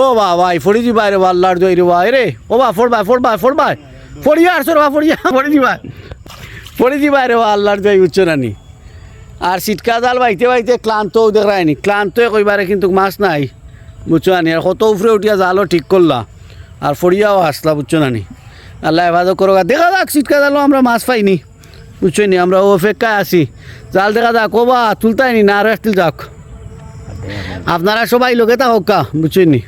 ও বা ভাই ফড়ি যাবা রে জয় রে ভাই রে। ও বা ফোর ভাই ফোর ভাই ফোর ভাই। ফড়িয়া আসো বা ফড়িয়া ফড়ি যাবা ফড়ি যাবা রে বা আল্লাহর জয় উচ্চ রানি। আর সিটকা জাল বাইতে বাইতে ক্লান্ত দেখায়নি ক্লান্ত কইবারে কিন্তু মাছ নাই বুঝছ নানি আর কত উপরে উঠিয়া জালও ঠিক করলা। আর ফড়িয়াও আসলা বুঝছ নানি আল্লাহ হেফাজত করো দেখা যাক, সিটকা জালও আমরা মাছ পাইনি। বুঝছ নি আমরা ও অপেক্ষায় আছি। জাল দেখা যাক, ও বা তুলতাইনি না, আরও একটিল যাক। আপনারা সবাই লোকে তা হোক বুঝছেন নি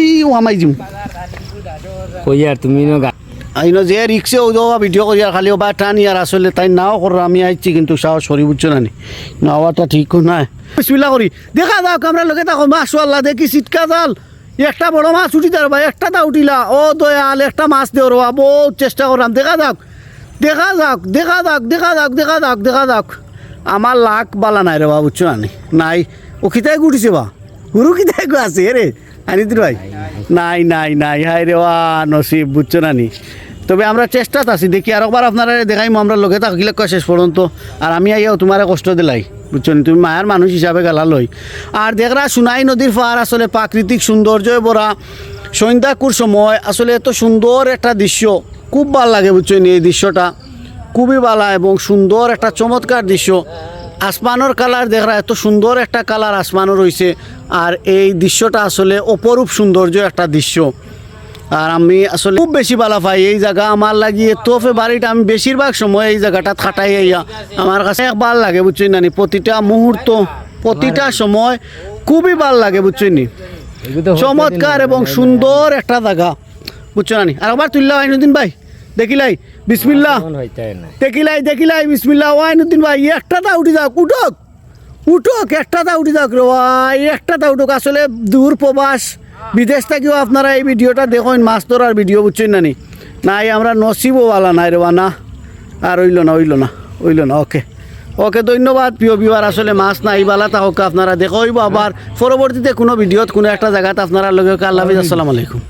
ই আমাই জিম কই আর তুমি নো আইনো যে রিক্সে ও দেওয়া ভিডিও করি আর খালি ওবা টানি আর আসলে তাই নাও করো আমি আইছি কিন্তু সাহস সরি বুঝছ না নাওয়াটা ঠিক নাই। বিসমিল্লা করি। দেখা যাক আমরা লোকে থাকো মাসু আল্লাহ দেখি সিটকা জাল। একটা বড় মাছ উঠি তার ভাই একটা তা উঠিলা ও দয়াল একটা মাছ দেও রবা বহুত চেষ্টা করলাম। দেখা যাক দেখা যাক দেখা যাক দেখা যাক দেখা যাক দেখা যাক। আমার লাখ বালা নাই রে বা বুঝছ না? নাই। ও খিতাই গুটিছে বা? খিতাই গো আছে রে, আনিদির ভাই। নাই নাই নাই হাই রে ওয়া নসিব, বুঝছ না নি? তবে আমরা চেষ্টাত আছি, দেখি আর একবার আপনারা দেখাইমো, আমরা লগে থাকিলে কয় শেষ পর্যন্ত। আর আমি আইয়াও তোমার কষ্ট দিলাই, বুঝছ? তুমি মায়ের মানুষ হিসাবে গেলা লই। আর দেখরা সোনাই নদীর পাহাড়, আসলে প্রাকৃতিক সৌন্দর্যে ভরা। সন্ধ্যাকুর সময়, আসলে এত সুন্দর একটা দৃশ্য। খুব ভালো লাগে, বুঝছ এই দৃশ্যটা। খুবই ভালো এবং সুন্দর একটা চমৎকার দৃশ্য। আসমানোর কালার দেখরা এত সুন্দর একটা কালার আসমানও রয়েছে আর এই দৃশ্যটা আসলে অপরূপ সৌন্দর্য একটা দৃশ্য। আর আমি আসলে খুব বেশি ভালো পাই এই জায়গা। আমার লাগিয়ে তোফে বাড়িটা আমি বেশিরভাগ সময় এই জায়গাটা খাটাই আইয়া। আমার কাছে এক ভালো লাগে বুঝছি না নি? প্রতিটা মুহূর্ত প্রতিটা সময় খুবই ভালো লাগে বুঝছি নি? চমৎকার এবং সুন্দর একটা জায়গা বুঝছ না নি? আর আবার তুললা আইনুদ্দিন ভাই। দেখিলাই বিসমিল্লাহ। দেখিলাই দেখিলাই বিসমিল্লাহ। ওয়াইনুদ্দিন ভাই একটা তা উঠি যাক উঠক। উঠক একটা উঠি যাক। রে ভাই একটা উঠক। আসলে দূর প্রবাস বিদেশ থেকেও আপনারা এই ভিডিওটা দেখেন মাছ ধরার ভিডিও বুঝছেন না নি? নাই আমরা নসিবও বালা নাই রে না। আর হইল না হইল না হইল না ওকে। ওকে ধন্যবাদ প্রিয় বিবার আসলে মাছ নাই বালা তা হোক আপনারা দেখো আবার। পরবর্তীতে কোনো ভিডিওত কোনো একটা জায়গাতে আপনারা লগে আল্লাহ আসসালামু আলাইকুম।